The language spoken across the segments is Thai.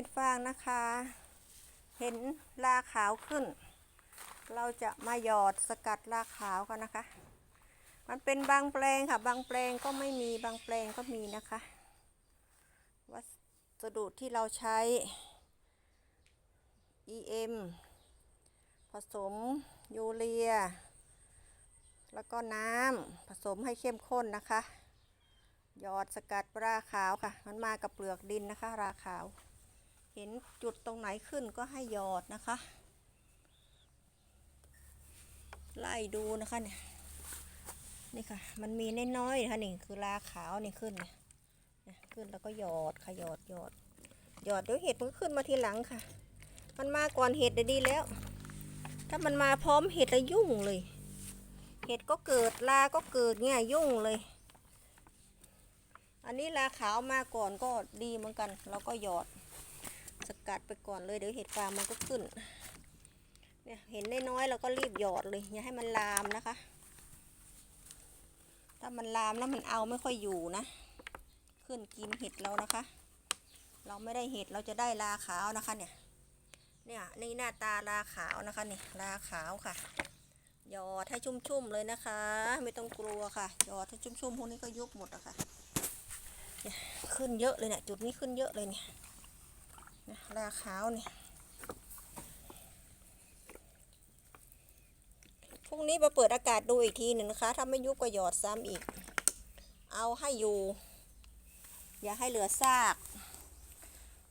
ห็ดฟางนะคะ เห็นลาขาวขึ้น เราจะมาหยอดสกัดลาขาวกันนะคะ มันเป็นบางแปลงค่ะ บางแปลงก็ไม่มีบางแปลงก็มีนะคะ วัสดุที่เราใช้ EM ผสมยูเรีย แล้วก็น้ำผสมให้เข้มข้นนะคะหยอดสกัดราขาวค่ะ มันมากับเปลือกดินนะคะ ราขาว เห็นจุดตรงไหนขึ้นก็ให้หยอดนะคะ ไล่ดูนะคะเนี่ยนี่ค่ะ มันมีน้อยๆนะคะนี่คือราขาวนี่ขึ้นเนี่ยขึ้นแล้วก็หยอดค่ะหยอดหยอดหยอดเดี๋ยวเห็ดมันก็ขึ้นมาทีหลังค่ะ มันมาก่อนเห็ดด้ดีแล้ว ถ้ามันมาพร้อมเห็ดแล้วยุ่งเลย เห็ดก็เกิดลาก็เกิดเนี่ยยุ่งเลย อันนี้ลาขาวมาก่อนก็ดีเหมือนกันเราก็หยอด สกัดไปก่อนเลยเดี๋ยวเห็ดฟางมันก็ขึ้น เนี่ยเห็นน้อยๆเราก็รีบหยอดเลยอย่าให้มันลามนะคะ ถ้ามันลามแล้วมันเอาไม่ค่อยอยู่นะ ขึ้นกินเห็ดเรานะคะ เราไม่ได้เห็ดเราจะได้ลาขาวนะคะเนี่ย เนี่ยนี่หน้าตาลาขาวนะคะนี่ลาขาวค่ะหยอดให้ชุ่มๆเลยนะคะ ไม่ต้องกลัวค่ะหยอดให้ชุ่มๆพวกนี้ก็ยุบหมดอะค่ะเนี่ยขึ้นเยอะเลยเนี่ยจุดนี้ขึ้นเยอะเลยเนี่ย นี่ยลาขาวนี่พรุ่งนี้มาเปิดอากาศดูอีกทีหนึ่งนะคะ ถ้าไม่ยุบก็หยอดซ้ำอีก เอาให้อยู่ อย่าให้เหลือซาก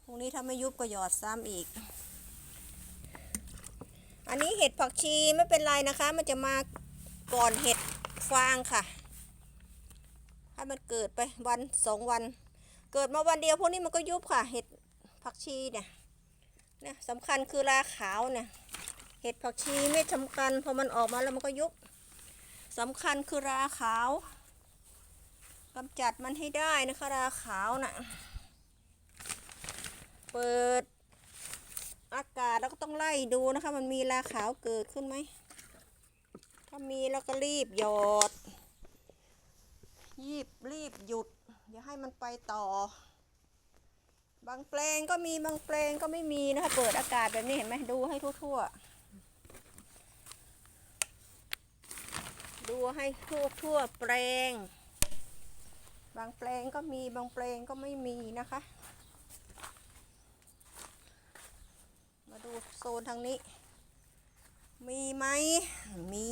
พรุ่งนี้ถ้าไม่ยุบก็หยอดซ้ำอีก อันนี้เห็ดผักชีไม่เป็นไรนะคะ มันจะมาก่อนเห็ดฟางค่ะ ให้มันเกิดไปวันสองวัน เกิดมาวันเดียวพวกนี้มันก็ยุบค่ะ เห็ด ผักชีเนี่ยเนี่ยสำคัญคือราขาวเนี่ย เห็ดผักชีไม่สำคัญพอมันออกมาแล้วมันก็ยุบสำคัญคือราขาวกำจัดมันให้ได้นะคะราขาวน่ะเปิดอากาศเราก็ต้องไล่ดูนะคะ มันมีราขาวเกิดขึ้นไหม ถ้ามีเราก็รีบหยอด ยีบรีบหยุด อย่าให้มันไปต่อ บางแปลงก็มีบางแปลงก็ไม่มีนะคะ เปิดอากาศแบบนี้เห็นไหมดูให้ทั่วๆ ดูให้ทั่วทั่วๆแปลง บางแปลงก็มีบางแปลงก็ไม่มีนะคะ มาดูโซนทางนี้ มีไหมมี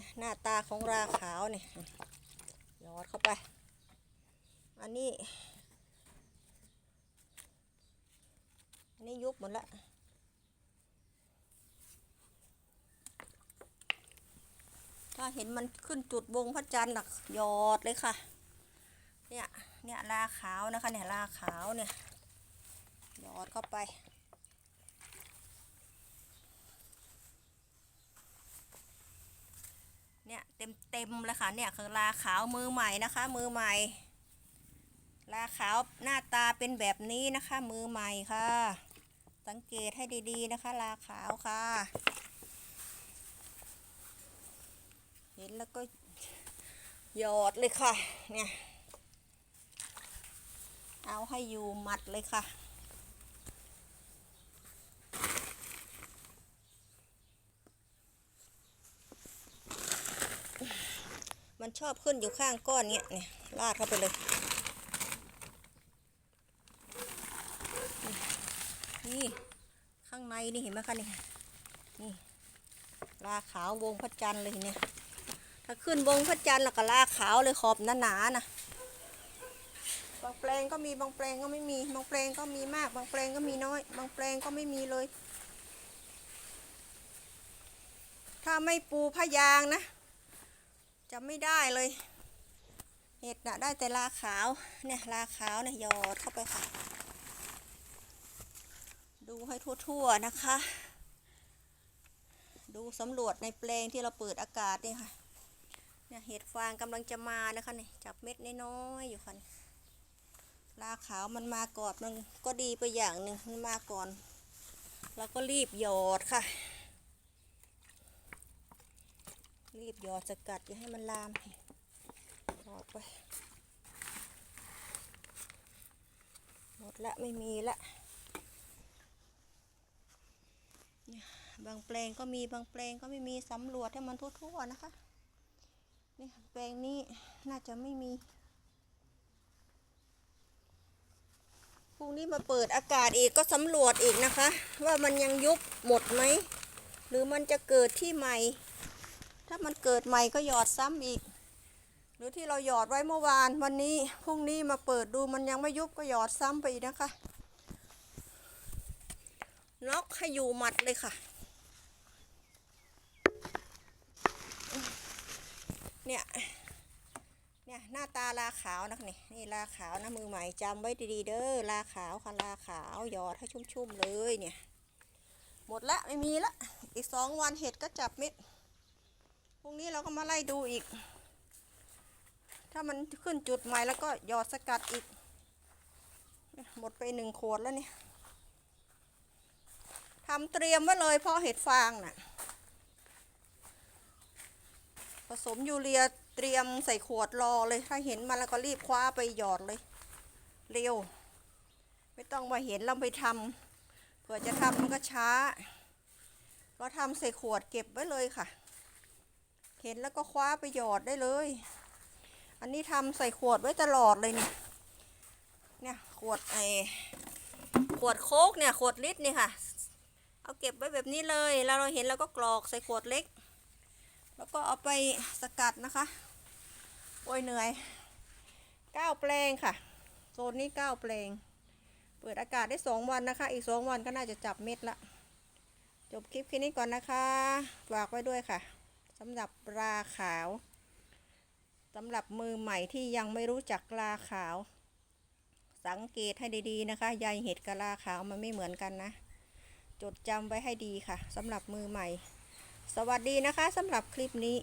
เนี่ยหน้าตาของราขาวเนี่ยหยอดเข้าไป อันนี้อันนี้ยุบหมดละถ้าเห็นมันขึ้นจุดวงพระจันทร์หนักหยอดเลยค่ะ เนี่ยเนี่ยลาขาวนะคะเนี่ยลาขาวเนี่ยหยอดเข้าไป เนี่ยเต็มเต็มเลยค่ะเนี่ยคือลาขาวมือใหม่นะคะ มือใหม่ ลาขาวหน้าตาเป็นแบบนี้นะคะ มือใหม่ค่ะ สังเกตให้ดีๆนะคะ ลาขาวค่ะ เห็นแล้วก็หยอดเลยค่ะ เนี่ย เอาให้อยู่หมัดเลยค่ะ มันชอบขึ้นอยู่ข้างก้อนเนี้ยเนี่ยลาดเข้าไปเลย นี่ข้างในนี่เห็นไหมคะนี่นี่ลาขาววงพระจันทร์เลยเนี่ยถ้าขึ้นวงพระจันทร์แล้วก็ลาขาวเลยขอบหนาๆนะบางแปลงก็มีบางแปลงก็ไม่มีบางแปลงก็มีมาก บางแปลงก็มีน้อย บางแปลงก็ไม่มีเลย ถ้าไม่ปูพะยางนะ จะไม่ได้เลย เห็ดนะได้แต่ลาขาว เนี่ยลาขาวเนี่ยหยอดเข้าไปค่ะ ดูให้ทั่วๆนะคะ ดูสำรวจในแปลงที่เราเปิดอากาศนี่ค่ะเนี่ยเห็ดฟางกำลังจะมานะคะเนี่ยจับเม็ดน้อยๆอยู่ค่ะลาขาวมันมาก่อนมันก็ดีไปอย่างหนึ่งมันมาก่อนเราก็รีบหยอดค่ะ รีบหยอดสกัดอย่าให้มันลามหยอดไป หมดละไม่มีละบางแปลงก็มีบางแปลงก็ไม่มีสำรวจให้มันทั่วๆนะคะ นี่แปลงนี้น่าจะไม่มีพรุ่งนี้มาเปิดอากาศอีกก็สำรวจอีกนะคะ ว่ามันยังยุบหมดไหม หรือมันจะเกิดที่ใหม่ ถ้ามันเกิดใหม่ก็หยอดซ้ำอีก หรือที่เราหยอดไว้เมื่อวานวันนี้พรุ่งนี้มาเปิดดูมันยังไม่ยุบก็หยอดซ้ำไปอีกนะคะล็อกให้อยู่หมัดเลยค่ะ เนี่ย เนี่ยหน้าตาลาขาวนักนี่นี่ลาขาวนะมือใหม่จำไว้ดีๆเด้อลาขาวค่ะลาขาวหยอดให้ชุ่มๆเลยเนี่ย หมดละไม่มีละ อีกสองวันเห็ดก็จับเม็ด พรุ่งนี้เราก็มาไล่ดูอีก ถ้ามันขึ้นจุดใหม่แล้วก็หยอดสกัดอีก หมดไปหนึ่งขวดแล้วเนี่ยทำเตรียมไว้เลยเพราะเห็ดฟางน่ะ ผสมยูเรียเตรียมใส่ขวดรอเลย ถ้าเห็นมาแล้วก็รีบคว้าไปหยอดเลย เร็ว ไม่ต้องมาเห็นเราไปทำเผื่อจะทำมันก็ช้าเราทำใส่ขวดเก็บไว้เลยค่ะ เห็นแล้วก็คว้าไปหยอดได้เลย อันนี้ทำใส่ขวดไว้ตลอดเลยเนี่ยเนี่ยขวดไอขวดโค้กเนี่ยขวดลิตรเนี่ยค่ะ เอาเก็บไว้แบบนี้เลยแล้วเราเห็นเราก็กรอกใส่ขวดเล็ก แล้วก็เอาไปสกัดนะคะ โอ้ยเหนื่อยก้าแปลงค่ะ โซนนี้ก้าแปลง เปิดอากาศได้สองวันนะคะ อีกสองวันก็น่าจะจับเม็ดละ จบคลิปแค่นี้ก่อนนะคะ ฝากไว้ด้วยค่ะ สำหรับราขาวสำหรับมือใหม่ที่ยังไม่รู้จักราขาว สังเกตให้ดีๆนะคะใยเห็ดกับราขาวมันไม่เหมือนกันนะ จดจำไว้ให้ดีค่ะสำหรับมือใหม่ สวัสดีนะคะสำหรับคลิปนี้